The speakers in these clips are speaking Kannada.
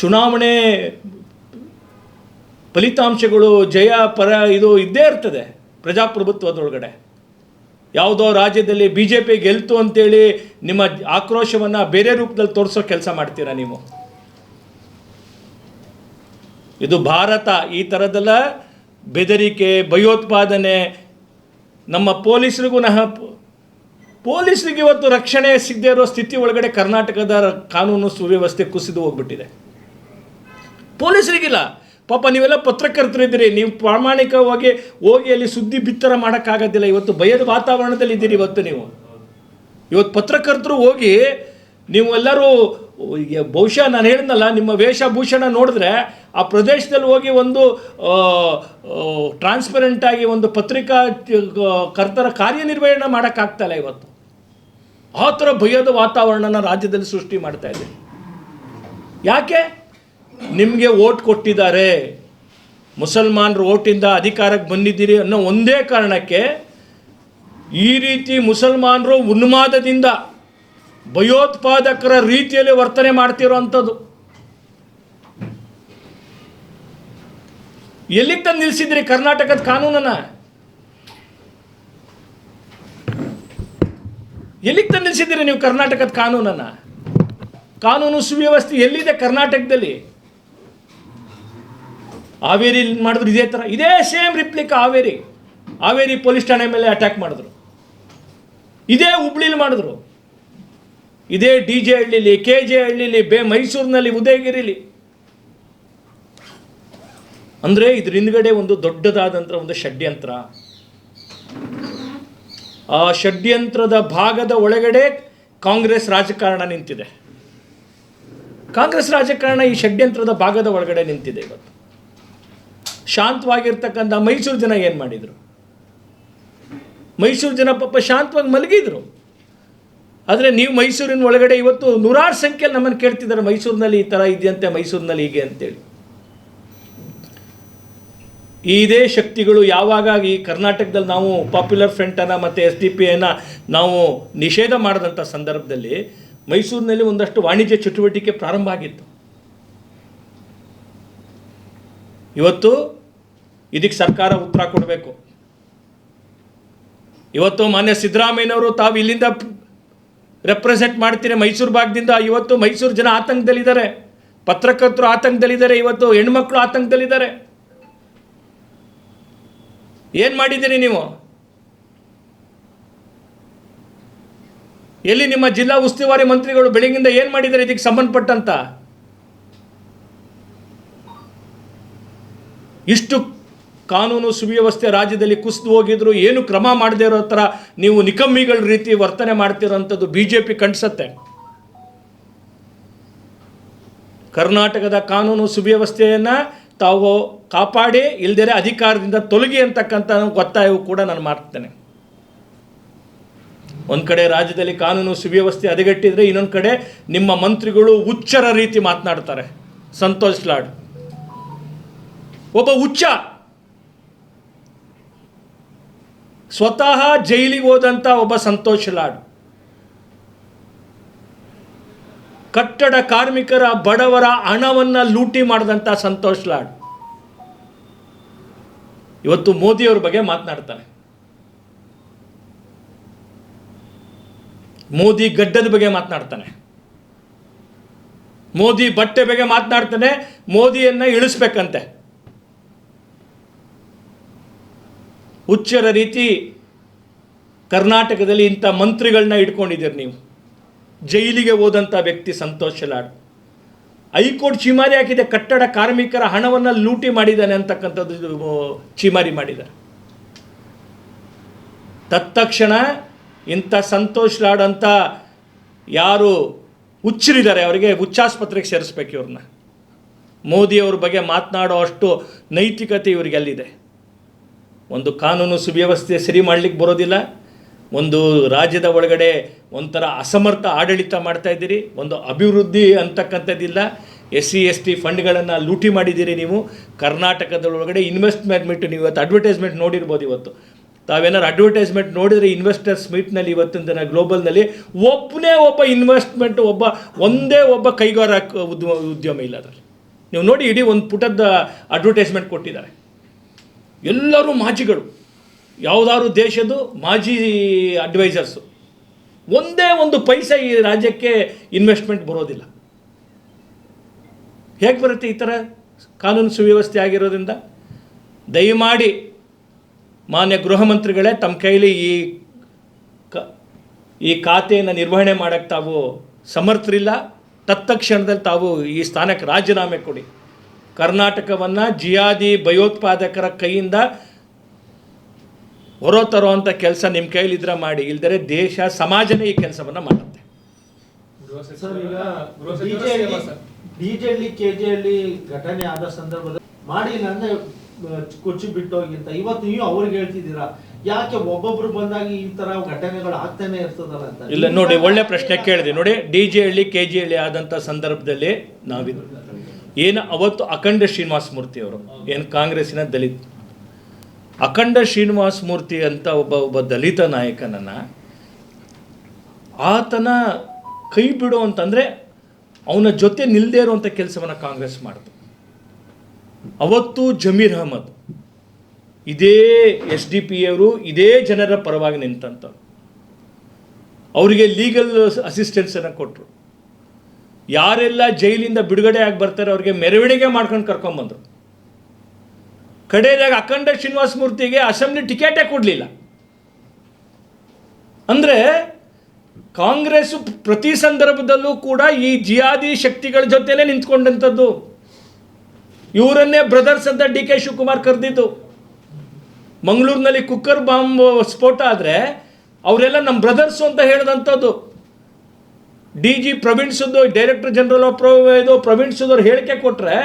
ಚುನಾವಣೆ ಫಲಿತಾಂಶಗಳು ಜಯ, ಪರ ಇದು ಇದ್ದೇ ಇರ್ತದೆ ಪ್ರಜಾಪ್ರಭುತ್ವದೊಳಗಡೆ. ಯಾವುದೋ ರಾಜ್ಯದಲ್ಲಿ ಬಿ ಜೆ ಪಿ ಗೆಲ್ತು ಅಂತೇಳಿ ನಿಮ್ಮ ಆಕ್ರೋಶವನ್ನು ಬೇರೆ ರೂಪದಲ್ಲಿ ತೋರಿಸೋ ಕೆಲಸ ಮಾಡ್ತೀರಾ ನೀವು? ಇದು ಭಾರತ ಈ ಥರದೆಲ್ಲ ಬೆದರಿಕೆ, ಭಯೋತ್ಪಾದನೆ, ನಮ್ಮ ಪೊಲೀಸರಿಗೂ ನಹ ಪೊಲೀಸರಿಗೆ ಇವತ್ತು ರಕ್ಷಣೆ ಸಿಗದೇ ಇರೋ ಸ್ಥಿತಿ ಒಳಗಡೆ ಕರ್ನಾಟಕದ ಕಾನೂನು ಸುವ್ಯವಸ್ಥೆ ಕುಸಿದು ಹೋಗ್ಬಿಟ್ಟಿದೆ. ಪೊಲೀಸರಿಗಿಲ್ಲ. ಪಾಪ ನೀವೆಲ್ಲ ಪತ್ರಕರ್ತರಿದ್ದೀರಿ. ನೀವು ಪ್ರಾಮಾಣಿಕವಾಗಿ ಹೋಗಿ ಅಲ್ಲಿ ಸುದ್ದಿ ಬಿತ್ತರ ಮಾಡೋಕ್ಕಾಗೋದಿಲ್ಲ. ಇವತ್ತು ಭಯದ ವಾತಾವರಣದಲ್ಲಿ ಇದ್ದೀರಿ ಇವತ್ತು ನೀವು. ಇವತ್ತು ಪತ್ರಕರ್ತರು ಹೋಗಿ ನೀವು ಎಲ್ಲರೂ ಬಹುಶಃ ನಾನು ಹೇಳಿದ್ನಲ್ಲ, ನಿಮ್ಮ ವೇಷಭೂಷಣ ನೋಡಿದ್ರೆ ಆ ಪ್ರದೇಶದಲ್ಲಿ ಹೋಗಿ ಒಂದು ಟ್ರಾನ್ಸ್ಪರೆಂಟಾಗಿ ಒಂದು ಪತ್ರಿಕಾ ಕರ್ತರ ಕಾರ್ಯನಿರ್ವಹಣೆ ಮಾಡೋಕ್ಕಾಗ್ತಾ ಇಲ್ಲ ಇವತ್ತು. ಆ ಥರ ಭಯದ ವಾತಾವರಣನ ರಾಜ್ಯದಲ್ಲಿ ಸೃಷ್ಟಿ ಮಾಡ್ತಾ ಇದೆ ಯಾಕೆ? ನಿಮಗೆ ಓಟ್ ಕೊಟ್ಟಿದ್ದಾರೆ. ಮುಸಲ್ಮಾನರು ಓಟಿಂದ ಅಧಿಕಾರಕ್ಕೆ ಬಂದಿದ್ದೀರಿ ಅನ್ನೋ ಒಂದೇ ಕಾರಣಕ್ಕೆ ಈ ರೀತಿ ಮುಸಲ್ಮಾನರು ಉನ್ಮಾದದಿಂದ ಭಯೋತ್ಪಾದಕರ ರೀತಿಯಲ್ಲಿ ವರ್ತನೆ ಮಾಡ್ತಿರೋವಂಥದ್ದು ಎಲ್ಲಿಗೆ ತಂದು ನಿಲ್ಲಿಸಿದ್ರಿ ಕರ್ನಾಟಕದ ಕಾನೂನನ್ನ? ಎಲ್ಲಿಗೆ ತಂದು ನಿಲ್ಲಿಸಿದ್ದೀರಿ ನೀವು ಕರ್ನಾಟಕದ ಕಾನೂನನ್ನ? ಕಾನೂನು ಸುವ್ಯವಸ್ಥೆ ಎಲ್ಲಿದೆ ಕರ್ನಾಟಕದಲ್ಲಿ? ಹಾವೇರಿ ಮಾಡಿದ್ರು ಇದೇ ಥರ ಇದೇ same replica Haveri. Haveri police ಠಾಣೆ ಮೇಲೆ ಅಟ್ಯಾಕ್ ಮಾಡಿದ್ರು. ಇದೇ ಹುಬ್ಳಿಲಿ ಮಾಡಿದ್ರು. ಇದೇ ಡಿ ಜೆ ಹಳ್ಳಿಲಿ, ಕೆ ಜೆ ಹಳ್ಳಿಲಿ, ಬೇ ಮೈಸೂರಿನಲ್ಲಿ ಉದಯಗಿರಿಲಿ. ಅಂದರೆ ಇದ್ರ ಹಿಂದ್ಗಡೆ ಒಂದು ದೊಡ್ಡದಾದಂಥ ಒಂದು ಷಡ್ಯಂತ್ರ. ಆ ಷಡ್ಯಂತ್ರದ ಭಾಗದ ಒಳಗಡೆ ಕಾಂಗ್ರೆಸ್ ರಾಜಕಾರಣ ನಿಂತಿದೆ. ಕಾಂಗ್ರೆಸ್ ರಾಜಕಾರಣ ಈ ಷಡ್ಯಂತ್ರದ ಭಾಗದ ಒಳಗಡೆ ನಿಂತಿದೆ ಇವತ್ತು. ಶಾಂತವಾಗಿರ್ತಕ್ಕಂಥ ಮೈಸೂರು ಜನ ಏನು ಮಾಡಿದರು? ಮೈಸೂರು ಜನ ಪಾಪ ಶಾಂತವಾಗಿ ಮಲಗಿದ್ರು. ಆದರೆ ನೀವು ಮೈಸೂರಿನ ಒಳಗಡೆ ಇವತ್ತು ನೂರಾರು ಸಂಖ್ಯೆಯಲ್ಲಿ ನಮ್ಮನ್ನು ಕೇಳ್ತಿದ್ದಾರೆ, ಮೈಸೂರಿನಲ್ಲಿ ಈ ಥರ ಇದೆಯಂತೆ, ಮೈಸೂರಿನಲ್ಲಿ ಹೀಗೆ ಅಂತೇಳಿ. ಇದೇ ಶಕ್ತಿಗಳು ಯಾವಾಗ ಈ ಕರ್ನಾಟಕದಲ್ಲಿ ನಾವು ಪಾಪ್ಯುಲರ್ ಫ್ರಂಟನ್ನು ಮತ್ತು ಎಸ್ ಡಿ ಪಿ ನಾವು ನಿಷೇಧ ಮಾಡಿದಂಥ ಸಂದರ್ಭದಲ್ಲಿ ಮೈಸೂರಿನಲ್ಲಿ ಒಂದಷ್ಟು ವಾಣಿಜ್ಯ ಚಟುವಟಿಕೆ ಪ್ರಾರಂಭ ಆಗಿತ್ತು. ಇವತ್ತು ಇದಕ್ಕೆ ಸರ್ಕಾರ ಉತ್ತರ ಕೊಡಬೇಕು. ಇವತ್ತು ಮಾನ್ಯ ಸಿದ್ದರಾಮಯ್ಯನವರು ತಾವು ಇಲ್ಲಿಂದ ರೆಪ್ರೆಸೆಂಟ್ ಮಾಡ್ತೀರಿ ಮೈಸೂರು ಭಾಗದಿಂದ, ಇವತ್ತು ಮೈಸೂರು ಜನ ಆತಂಕದಲ್ಲಿದ್ದಾರೆ. ಪತ್ರಕರ್ತರು ಆತಂಕದಲ್ಲಿದ್ದಾರೆ, ಇವತ್ತು ಹೆಣ್ಮಕ್ಳು ಆತಂಕದಲ್ಲಿದ್ದಾರೆ. ಏನು ಮಾಡಿದ್ದೀರಿ ನೀವು? ಎಲ್ಲಿ ನಿಮ್ಮ ಜಿಲ್ಲಾ ಉಸ್ತುವಾರಿ ಮಂತ್ರಿಗಳು ಬೆಳಗಿಂದ ಏನು ಮಾಡಿದ್ದಾರೆ ಇದಕ್ಕೆ ಸಂಬಂಧಪಟ್ಟಂತ? ಇಷ್ಟು ಕಾನೂನು ಸುವ್ಯವಸ್ಥೆ ರಾಜ್ಯದಲ್ಲಿ ಕುಸಿದು ಹೋಗಿದ್ರು, ಏನು ಕ್ರಮ ಮಾಡದೇ ಇರೋ ಥರ ನೀವು ನಿಕಮ್ಮಿಗಳ ರೀತಿ ವರ್ತನೆ ಮಾಡ್ತಿರೋಂಥದ್ದು ಬಿ ಜೆ ಪಿ ಕಂಡಿಸತ್ತೆ. ಕರ್ನಾಟಕದ ಕಾನೂನು ಸುವ್ಯವಸ್ಥೆಯನ್ನು ತಾವು ಕಾಪಾಡಿ ಇಲ್ಲದೇ ಅಧಿಕಾರದಿಂದ ತೊಲಗಿ ಅಂತಕ್ಕಂಥ ಒತ್ತಾಯವು ಕೂಡ ನಾನು ಮಾಡ್ತೇನೆ. ಒಂದು ಕಡೆ ರಾಜ್ಯದಲ್ಲಿ ಕಾನೂನು ಸುವ್ಯವಸ್ಥೆ ಹದಗೆಟ್ಟಿದ್ರೆ, ಇನ್ನೊಂದು ಕಡೆ ನಿಮ್ಮ ಮಂತ್ರಿಗಳು ಹುಚ್ಚರ ರೀತಿ ಮಾತನಾಡ್ತಾರೆ. ಸಂತೋಷ್ ಲಾಡ್. ಒಬ್ಬ ಹುಚ್ಚ. ಸ್ವತಃ ಜೈಲಿಗೆ ಹೋದಂಥ ಒಬ್ಬ ಸಂತೋಷ್ ಲಾಡ್. ಕಟ್ಟಡ ಕಾರ್ಮಿಕರ ಬಡವರ ಹಣವನ್ನು ಲೂಟಿ ಮಾಡಿದಂಥ ಸಂತೋಷ್ ಲಾಡ್. ಇವತ್ತು ಮೋದಿಯವ್ರ ಬಗ್ಗೆ ಮಾತನಾಡ್ತಾನೆ. ಮೋದಿ ಗಡ್ಡದ ಬಗ್ಗೆ ಮಾತನಾಡ್ತಾನೆ. ಮೋದಿ ಬಟ್ಟೆ ಬಗ್ಗೆ ಮಾತನಾಡ್ತಾನೆ, ಮೋದಿಯನ್ನು ಇಳಿಸ್ಬೇಕಂತೆ. ಹುಚ್ಚರ ರೀತಿ ಕರ್ನಾಟಕದಲ್ಲಿ ಇಂಥ ಮಂತ್ರಿಗಳನ್ನ ಇಟ್ಕೊಂಡಿದ್ದೀರಿ ನೀವು. ಜೈಲಿಗೆ ಹೋದಂಥ ವ್ಯಕ್ತಿ ಸಂತೋಷ್ ಲಾಡ್. ಹೈಕೋರ್ಟ್ ಚಿಮಾರಿ ಹಾಕಿದೆ ಕಟ್ಟಡ ಕಾರ್ಮಿಕರ ಹಣವನ್ನು ಲೂಟಿ ಮಾಡಿದ್ದಾನೆ ಅಂತಕ್ಕಂಥದ್ದು ಚಿಮಾರಿ ಮಾಡಿದ್ದಾರೆ. ತತ್ಕ್ಷಣ ಇಂಥ ಸಂತೋಷ್ ಲಾಡ್ ಅಂತ ಯಾರು ಹುಚ್ಚರಿದ್ದಾರೆ, ಅವರಿಗೆ ಹುಚ್ಚಾಸ್ಪತ್ರೆಗೆ ಸೇರಿಸ್ಬೇಕು ಇವ್ರನ್ನ. ಮೋದಿಯವ್ರ ಬಗ್ಗೆ ಮಾತನಾಡೋ ಅಷ್ಟು ನೈತಿಕತೆ ಇವರಿಗೆ ಅಲ್ಲಿದೆ ಒಂದು ಕಾನೂನು ಸುವ್ಯವಸ್ಥೆ ಸರಿ ಮಾಡಲಿಕ್ಕೆ ಬರೋದಿಲ್ಲ. ಒಂದು ರಾಜ್ಯದ ಒಳಗಡೆ ಒಂಥರ ಅಸಮರ್ಥ ಆಡಳಿತ ಮಾಡ್ತಾ ಇದ್ದೀರಿ. ಒಂದು ಅಭಿವೃದ್ಧಿ ಅಂತಕ್ಕಂಥದ್ದಿಲ್ಲ. ಎಸ್ ಸಿ ಎಸ್ ಟಿ ಫಂಡ್ಗಳನ್ನು ಲೂಟಿ ಮಾಡಿದ್ದೀರಿ ನೀವು. ಕರ್ನಾಟಕದ ಒಳಗಡೆ ಇನ್ವೆಸ್ಟ್ಮೆಂಟ್ ನೀವು ಇವತ್ತು ಅಡ್ವರ್ಟೈಸ್ಮೆಂಟ್ ನೋಡಿರ್ಬೋದು ಇವತ್ತು. ತಾವೇನಾದ್ರು ಅಡ್ವರ್ಟೈಸ್ಮೆಂಟ್ ನೋಡಿದರೆ ಇನ್ವೆಸ್ಟರ್ಸ್ ಮೀಟ್ನಲ್ಲಿ ಇವತ್ತಿನ ದಿನ ಗ್ಲೋಬಲ್ನಲ್ಲಿ ಒಬ್ಬನೇ ಒಬ್ಬ ಇನ್ವೆಸ್ಟ್ಮೆಂಟ್ ಒಬ್ಬ ಒಂದೇ ಒಬ್ಬ ಕೈಗಾರ ಉದ್ಯಮ ಉದ್ಯಮ ಇಲ್ಲ ಅದರಲ್ಲಿ. ನೀವು ನೋಡಿ ಇಡೀ ಒಂದು ಪುಟದ ಅಡ್ವರ್ಟೈಸ್ಮೆಂಟ್ ಕೊಟ್ಟಿದ್ದಾರೆ. ಎಲ್ಲರೂ ಮಾಜಿಗಳು. ಯಾವುದಾದ್ರು ದೇಶದ್ದು ಮಾಜಿ ಅಡ್ವೈಸರ್ಸು. ಒಂದೇ ಒಂದು ಪೈಸೆ ಈ ರಾಜ್ಯಕ್ಕೆ ಇನ್ವೆಸ್ಟ್ಮೆಂಟ್ ಬರೋದಿಲ್ಲ. ಹೇಗೆ ಬರುತ್ತೆ ಈ ಥರ ಕಾನೂನು ಸುವ್ಯವಸ್ಥೆ ಆಗಿರೋದ್ರಿಂದ? ದಯಮಾಡಿ ಮಾನ್ಯ ಗೃಹ ಮಂತ್ರಿಗಳೇ, ತಮ್ಮ ಕೈಲಿ ಈ ಕ, ಈ ಖಾತೆಯನ್ನು ನಿರ್ವಹಣೆ ಮಾಡೋಕ್ಕೆ ತಾವು ಸಮರ್ಥರಿಲ್ಲ. ತತ್ಕ್ಷಣದಲ್ಲಿ ತಾವು ಈ ಸ್ಥಾನಕ್ಕೆ ರಾಜೀನಾಮೆ ಕೊಡಿ. ಕರ್ನಾಟಕವನ್ನು ಜಿಯಾದಿ ಭಯೋತ್ಪಾದಕರ ಕೈಯಿಂದ ಹೊರ ಅಂತ ಕೆಲಸ ನಿಮ್ಮ ಕೈಲಿದ್ರೆ ಮಾಡಿ ಇಲ್ದರೆ ದೇಶ ಸಮಾಜನೇ ಈ ಕೆಲಸವನ್ನು ಮಾಡುತ್ತೆ. ಸರ್. ಡಿಜೆಹಳ್ಳಿ ಘಟನೆ ಆದ ಸಂದರ್ಭದಲ್ಲಿ ಮಾಡಿಲ್ಲ ಅಂದ್ರೆ ಕೊಚ್ಚಿ ಬಿಟ್ಟೋಗಿಂತ ಇವತ್ತು ನೀವು ಅವ್ರಿಗೆ ಹೇಳ್ತಿದ್ದೀರಾ? ಯಾಕೆ ಒಬ್ಬೊಬ್ರು ಬಂದಾಗ ಈ ತರ ಘಟನೆಗಳು ಆಗ್ತಾನೆ ಇರ್ತದಲ್ಲ ಅಂತ? ಇಲ್ಲ ನೋಡಿ ಒಳ್ಳೆ ಪ್ರಶ್ನೆ ಕೇಳಿದೆ. ನೋಡಿ D J Halli K G Halli ಆದಂಥ ಸಂದರ್ಭದಲ್ಲಿ ನಾವಿದ್ದು ಏನು ಅವತ್ತು ಅಖಂಡ ಶ್ರೀನಿವಾಸ ಮೂರ್ತಿ ಅವರು, ಏನು ಕಾಂಗ್ರೆಸ್ಸಿನ ದಲಿತ. ಅಖಂಡ ಶ್ರೀನಿವಾಸ ಮೂರ್ತಿ ಅಂತ ಒಬ್ಬ ಒಬ್ಬ ದಲಿತ ನಾಯಕನನ್ನು ಆತನ ಕೈ ಬಿಡು ಅಂತಂದರೆ ಅವನ ಜೊತೆ ನಿಲ್ಲದೇ ಇರುವಂಥ ಕೆಲಸವನ್ನು ಕಾಂಗ್ರೆಸ್ ಮಾಡಿತು. ಅವತ್ತು ಜಮೀರ್ ಅಹಮದ್, ಇದೇ ಎಸ್ ಡಿ ಪಿ ಅವರು, ಇದೇ ಜನರ ಪರವಾಗಿ ನಿಂತಂಥವ್ರು ಅವರಿಗೆ ಲೀಗಲ್ ಅಸಿಸ್ಟೆನ್ಸನ್ನು ಕೊಟ್ಟರು ಯಾರೆಲ್ಲ ಜೈಲಿಂದ ಬಿಡುಗಡೆ ಆಗಿ ಬರ್ತಾರೆ ಅವ್ರಿಗೆ ಮೆರವಣಿಗೆ ಮಾಡ್ಕೊಂಡು ಕರ್ಕೊಂಬಂದರು ಕಡೆಯದಾಗ ಅಖಂಡ ಮೂರ್ತಿಗೆ ಅಸೆಂಬ್ಲಿ ಟಿಕೆಟೇ ಕೊಡಲಿಲ್ಲ. ಅಂದರೆ ಕಾಂಗ್ರೆಸ್ ಪ್ರತಿ ಸಂದರ್ಭದಲ್ಲೂ ಕೂಡ ಈ ಜಿಯಾದಿ ಶಕ್ತಿಗಳ ಜೊತೆನೇ ನಿಂತ್ಕೊಂಡಂಥದ್ದು. ಇವರನ್ನೇ ಬ್ರದರ್ಸ್ ಅಂತ ಡಿ ಕೆ ಶಿವಕುಮಾರ್ ಕರೆದಿದ್ದು. ಮಂಗಳೂರಿನಲ್ಲಿ ಕುಕ್ಕರ್ ಬಾಂಬ್ ಸ್ಫೋಟ ಆದರೆ ಅವರೆಲ್ಲ ನಮ್ಮ ಬ್ರದರ್ಸು ಅಂತ ಹೇಳಿದಂಥದ್ದು. D G Praveen Sood director general of ಇದು ಪ್ರವೀಣ್ ಹೇಳಿಕೆ ಕೊಟ್ಟರೆ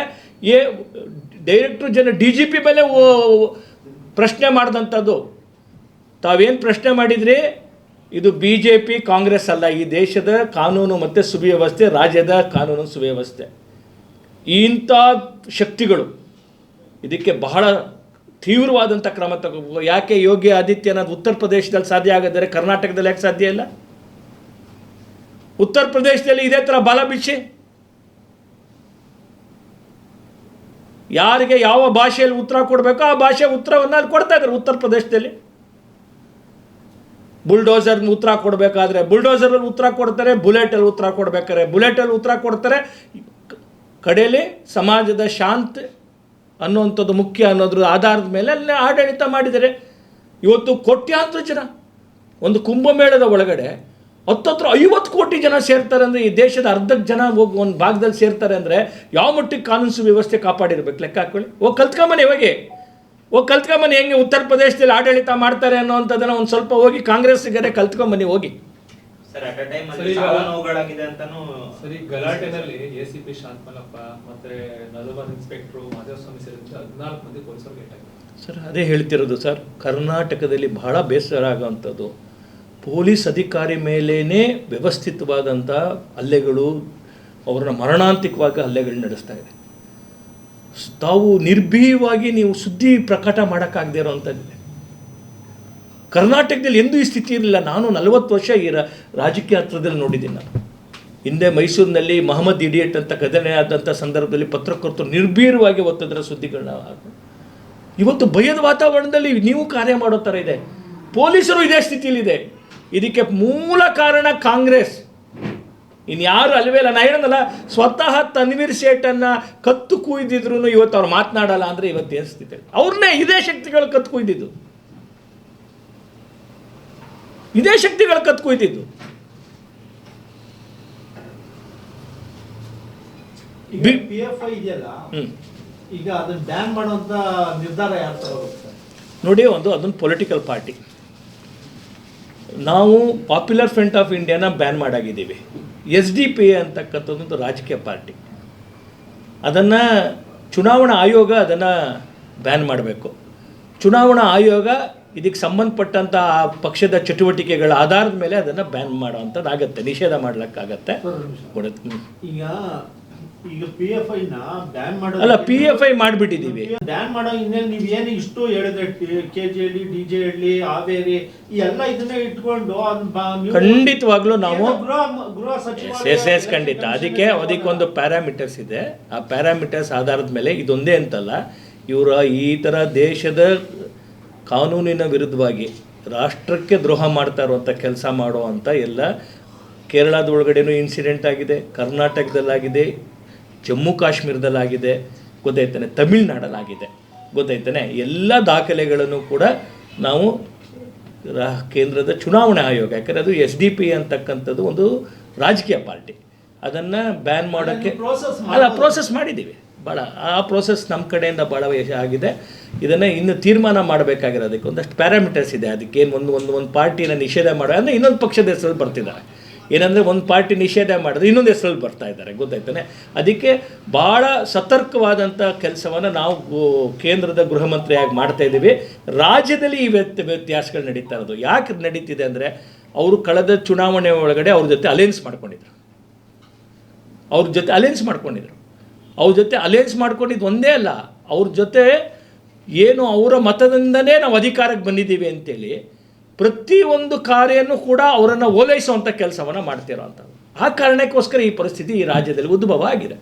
ಏ ಡೈರೆಕ್ಟರ್ ಜನ ಡಿ ಜಿ ಪಿ ಮೇಲೆ ಪ್ರಶ್ನೆ ಮಾಡಿದಂಥದ್ದು. ತಾವೇನು ಪ್ರಶ್ನೆ ಮಾಡಿದ್ರಿ? ಇದು ಬಿ ಜೆ ಪಿ ಕಾಂಗ್ರೆಸ್ ಅಲ್ಲ, ಈ ದೇಶದ ಕಾನೂನು ಮತ್ತು ಸುವ್ಯವಸ್ಥೆ, ರಾಜ್ಯದ ಕಾನೂನು ಸುವ್ಯವಸ್ಥೆ. ಇಂಥ ಶಕ್ತಿಗಳು, ಇದಕ್ಕೆ ಬಹಳ ತೀವ್ರವಾದಂಥ ಕ್ರಮ ತಗೋಬೇಕು ಯಾಕೆ ಯೋಗಿ ಆದಿತ್ಯನಾಥ್ ಉತ್ತರ ಪ್ರದೇಶದಲ್ಲಿ ಸಾಧ್ಯ ಆಗದರೆ ಕರ್ನಾಟಕದಲ್ಲಿ ಯಾಕೆ ಸಾಧ್ಯ ಇಲ್ಲ? ಉತ್ತರ ಪ್ರದೇಶದಲ್ಲಿ ಇದೇ ಥರ ಬಲ ಬಿಚ್ಚಿ ಯಾರಿಗೆ ಯಾವ ಭಾಷೆಯಲ್ಲಿ ಉತ್ತರ ಕೊಡಬೇಕೋ ಆ ಭಾಷೆ ಉತ್ತರವನ್ನು ಅಲ್ಲಿ ಕೊಡ್ತಾ ಇದ್ದಾರೆ ಉತ್ತರ ಪ್ರದೇಶದಲ್ಲಿ. ಬುಲ್ಡೋಸರ್ ಉತ್ತರ ಕೊಡಬೇಕಾದ್ರೆ ಬುಲ್ಡೋಸರಲ್ಲಿ ಉತ್ತರ ಕೊಡ್ತಾರೆ ಬುಲೆಟಲ್ಲಿ ಉತ್ತರ ಕೊಡ್ಬೇಕಾದ್ರೆ ಬುಲೆಟಲ್ಲಿ ಉತ್ತರ ಕೊಡ್ತಾರೆ. ಕಡೆಯಲ್ಲಿ ಸಮಾಜದ ಶಾಂತಿ ಅನ್ನುವಂಥದ್ದು ಮುಖ್ಯ ಅನ್ನೋದ್ರ ಆಧಾರದ ಮೇಲೆ ಅಲ್ಲಿ ಆಡಳಿತ ಮಾಡಿದರೆ ಇವತ್ತು ಕೋಟ್ಯಾಂತರ ಜನ, ಒಂದು ಕುಂಭಮೇಳದ ಒಳಗಡೆ ಹತ್ತತ್ರ ಐವತ್ತು ಕೋಟಿ ಜನ ಸೇರ್ತಾರೆ ಅಂದರೆ ಈ ದೇಶದ ಅರ್ಧಕ್ಕೆ ಜನ ಹೋಗಿ ಒಂದು ಭಾಗದಲ್ಲಿ ಸೇರ್ತಾರೆ ಅಂದರೆ ಯಾವ ಮಟ್ಟಿಗೆ ಕಾನೂನು ಸುವ್ಯವಸ್ಥೆ ಕಾಪಾಡಿರ್ಬೇಕು? ಲೆಕ್ಕ ಹಾಕೊಳ್ಳಿ. ಹೋಗಿ ಕಲ್ತ್ಕೊಂಬನಿ ಇವಾಗೆ ಹೋಗಿ ಕಲ್ತ್ಕೊಂಬನಿ ಹೆಂಗೆ ಉತ್ತರ ಪ್ರದೇಶದಲ್ಲಿ ಆಡಳಿತ ಮಾಡ್ತಾರೆ ಅನ್ನೋವಂಥದ್ದನ್ನು ಒಂದು ಸ್ವಲ್ಪ ಹೋಗಿ ಕಾಂಗ್ರೆಸ್ಸಿಗರೆ ಕಲ್ತ್ಕೊಂಬನಿ ಹೋಗಿ. ಸರ್ ಗಲಾಟೆನಲ್ಲಿ ಎ ಸಿ ಪಿ ಶಾಂತಮಲ್ಲಪ್ಪ ಮತ್ತೆ ನಲವನ್ ಇನ್ಸ್ಪೆಕ್ಟ್ರು ಮಾಧವಸ್ವಾಮಿ ಸೇರಿದಂತೆ ಹದಿನಾಲ್ಕು ಮಂದಿ ಪೊಲೀಸರು ಸರ್ ಅದೇ ಹೇಳ್ತಿರೋದು ಸರ್ ಕರ್ನಾಟಕದಲ್ಲಿ ಬಹಳ ಬೇಸರ ಆಗೋವಂಥದ್ದು. ಪೊಲೀಸ್ ಅಧಿಕಾರಿ ಮೇಲೇ ವ್ಯವಸ್ಥಿತವಾದಂಥ ಹಲ್ಲೆಗಳು, ಅವರನ್ನ ಮರಣಾಂತಿಕವಾಗಿ ಹಲ್ಲೆಗಳು ನಡೆಸ್ತಾ ಇದೆ. ತಾವು ನಿರ್ಭೀಯವಾಗಿ ನೀವು ಸುದ್ದಿ ಪ್ರಕಟ ಮಾಡೋಕ್ಕಾಗದೇ ಇರೋವಂಥದ್ದಿದೆ ಕರ್ನಾಟಕದಲ್ಲಿ ಎಂದೂ ಈ ಸ್ಥಿತಿ ಇರಲಿಲ್ಲ. ನಾನು ನಲವತ್ತು ವರ್ಷ ಈ ರಾಜಕೀಯ ಹತ್ರದಲ್ಲಿ ನೋಡಿದ್ದೀನಿ ನಾನು. ಹಿಂದೆ ಮೈಸೂರಿನಲ್ಲಿ ಮಹಮ್ಮದ್ ಇಡಿಯಟ್ ಅಂತ ಘಟನೆ ಆದಂಥ ಸಂದರ್ಭದಲ್ಲಿ ಪತ್ರಕರ್ತರು ನಿರ್ಭೀರವಾಗಿ ಒತ್ತದರ ಸುದ್ದಿಗಳನ್ನ. ಇವತ್ತು ಭಯದ ವಾತಾವರಣದಲ್ಲಿ ನೀವು ಕಾರ್ಯ ಮಾಡೋ ಥರ ಇದೆ. ಪೊಲೀಸರು ಇದೇ ಸ್ಥಿತಿಯಲ್ಲಿದೆ. ಇದಕ್ಕೆ ಮೂಲ ಕಾರಣ ಕಾಂಗ್ರೆಸ್. ಇನ್ಯಾರು ಅಲ್ವೇ ಇಲ್ಲ. ನಾ ಹೇಳೋದಲ್ಲ ಸ್ವತಃ ತನ್ವೀರ್ ಸೇಠನ್ನು ಕತ್ತು ಕುಯ್ದಿದ್ರು ಇವತ್ತು ಅವ್ರು ಮಾತನಾಡಲ್ಲ ಅಂದರೆ ಇವತ್ತು ಏನು ಸ್ಥಿತಿ? ಅವ್ರನ್ನೇ ಇದೇ ಶಕ್ತಿಗಳು ಕತ್ತು ಕುಯ್ದಿದ್ದು. ಇದೇ ಶಕ್ತಿಗಳು ಕತ್ತು ಕುಯ್ದಿದ್ದು. ಈಗ ಅದನ್ನ ಬ್ಯಾನ್ ಮಾಡುವಂತ ನಿರ್ಧಾರ ಯಾರು ನೋಡಿ ಒಂದು ಅದೊಂದು ಪೊಲಿಟಿಕಲ್ ಪಾರ್ಟಿ ನಾವು ಪಾಪ್ಯುಲರ್ ಫ್ರಂಟ್ ಆಫ್ ಇಂಡಿಯಾನ ಬ್ಯಾನ್ ಮಾಡಾಗಿದ್ದೀವಿ. ಎಸ್ ಡಿ ಪಿ ಎ ಅಂತಕ್ಕಂಥದ್ದೊಂದು ರಾಜಕೀಯ ಪಾರ್ಟಿ. ಅದನ್ನು ಚುನಾವಣಾ ಆಯೋಗ ಅದನ್ನು ಬ್ಯಾನ್ ಮಾಡಬೇಕು. ಚುನಾವಣಾ ಆಯೋಗ ಇದಕ್ಕೆ ಸಂಬಂಧಪಟ್ಟಂಥ ಆ ಪಕ್ಷದ ಚಟುವಟಿಕೆಗಳ ಆಧಾರದ ಮೇಲೆ ಅದನ್ನು ಬ್ಯಾನ್ ಮಾಡೋವಂಥದ್ದಾಗತ್ತೆ ನಿಷೇಧ ಮಾಡಲಿಕ್ಕಾಗತ್ತೆ. ಕೊಡುತ್ತೆ. ಈಗ ಈಗ ಪಿ ಎಫ್ ಬ್ಯಾನ್ ಮಾಡೋ ಅಲ್ಲ ಪಿ ಎಫ್ ಐ ಮಾಡಿಬಿಟ್ಟಿದ್ದೀವಿ ಬ್ಯಾನ್ ಮಾಡೋ ಹಿನ್ನೆಲೆ ನೀವು ಏನು ಇಷ್ಟು ಹೇಳಿದ್ರೆ K G Halli D J Halli Haveri ಈ ಎಲ್ಲ ಇದನ್ನ ಇಟ್ಕೊಂಡು ಖಂಡಿತವಾಗ್ಲೂ ನಾವು ಗೃಹ ಎಸ್ ಎಸ್ ಖಂಡಿತ. ಅದಕ್ಕೆ ಅದಕ್ಕೊಂದು ಪ್ಯಾರಾಮೀಟರ್ಸ್ ಇದೆ. ಆ ಪ್ಯಾರಾಮೀಟರ್ಸ್ ಆಧಾರದ ಮೇಲೆ ಇದೊಂದೇ ಅಂತಲ್ಲ ಇವರ ಈ ಥರ ದೇಶದ ಕಾನೂನಿನ ವಿರುದ್ಧವಾಗಿ ರಾಷ್ಟ್ರಕ್ಕೆ ದ್ರೋಹ ಮಾಡ್ತಾ ಇರುವಂಥ ಕೆಲಸ ಮಾಡುವಂಥ ಎಲ್ಲ ಕೇರಳದ ಒಳಗಡೆನೂ ಇನ್ಸಿಡೆಂಟ್ ಆಗಿದೆ ಕರ್ನಾಟಕದಲ್ಲಾಗಿದೆ ಜಮ್ಮು ಕಾಶ್ಮೀರದಲ್ಲಾಗಿದೆ ಗೊತ್ತಾಯ್ತಾನೆ ತಮಿಳ್ನಾಡಲ್ಲಾಗಿದೆ ಗೊತ್ತಾಯ್ತಾನೆ ಎಲ್ಲ ದಾಖಲೆಗಳನ್ನು ಕೂಡ ನಾವು ಕೇಂದ್ರದ ಚುನಾವಣಾ ಆಯೋಗ ಯಾಕಂದರೆ ಅದು ಎಸ್ ಡಿ ಪಿ ಅಂತಕ್ಕಂಥದ್ದು ಒಂದು ರಾಜಕೀಯ ಪಾರ್ಟಿ. ಅದನ್ನು ಬ್ಯಾನ್ ಮಾಡೋಕ್ಕೆ ಅಲ್ಲ ಪ್ರೋಸೆಸ್ ಮಾಡಿದ್ದೀವಿ. ಭಾಳ ಆ ಪ್ರೋಸೆಸ್ ನಮ್ಮ ಕಡೆಯಿಂದ ಭಾಳ ಯಶ ಆಗಿದೆ. ಇದನ್ನು ಇನ್ನು ತೀರ್ಮಾನ ಮಾಡಬೇಕಾಗಿರೋದಕ್ಕೆ ಒಂದಷ್ಟು ಪ್ಯಾರಾಮೀಟರ್ಸ್ ಇದೆ. ಅದಕ್ಕೇನು ಒಂದು ಒಂದು ಒಂದು ಪಾರ್ಟಿನ ನಿಷೇಧ ಮಾಡೋ ಅಂದರೆ ಇನ್ನೊಂದು ಪಕ್ಷದ ಹೆಸರು ಬರ್ತಿದ್ದಾರೆ. ಏನಂದರೆ ಒಂದು ಪಾರ್ಟಿ ನಿಷೇಧ ಮಾಡಿದ್ರೆ ಇನ್ನೊಂದು ಹೆಸರಲ್ಲಿ ಬರ್ತಾ ಇದ್ದಾರೆ, ಗೊತ್ತಾಯ್ತಾನೆ? ಅದಕ್ಕೆ ಭಾಳ ಸತರ್ಕವಾದಂಥ ಕೆಲಸವನ್ನು ನಾವು ಕೇಂದ್ರದ ಗೃಹ ಮಂತ್ರಿಯಾಗಿ ಮಾಡ್ತಾ ಇದ್ದೀವಿ. ರಾಜ್ಯದಲ್ಲಿ ಈ ವ್ಯತ್ಯ ವ್ಯತ್ಯಾಸಗಳು ನಡೀತಾ ಇರೋದು. ಯಾಕೆ ನಡೀತಿದೆ ಅಂದರೆ ಅವರು ಕಳೆದ ಚುನಾವಣೆ ಒಳಗಡೆ ಅವ್ರ ಜೊತೆ ಅಲೈನ್ಸ್ ಮಾಡ್ಕೊಂಡಿದ್ರು. ಅವ್ರ ಜೊತೆ ಅಲೈನ್ಸ್ ಮಾಡ್ಕೊಂಡಿದ್ರು. ಅವ್ರ ಜೊತೆ ಅಲಯನ್ಸ್ ಮಾಡ್ಕೊಂಡಿದ್ದು ಒಂದೇ ಅಲ್ಲ, ಅವ್ರ ಜೊತೆ ಏನು ಅವರ ಮತದಿಂದನೇ ನಾವು ಅಧಿಕಾರಕ್ಕೆ ಬಂದಿದ್ದೀವಿ ಅಂತೇಳಿ ಪ್ರತಿಯೊಂದು ಕಾರ್ಯನೂ ಕೂಡ ಅವರನ್ನು ಓಲೈಸುವಂಥ ಕೆಲಸವನ್ನು ಮಾಡ್ತಿರೋ ಅಂಥದ್ದು ಆ ಕಾರಣಕ್ಕೋಸ್ಕರ ಈ ಪರಿಸ್ಥಿತಿ ಈ ರಾಜ್ಯದಲ್ಲಿ ಉದ್ಭವ ಆಗಿದೆ.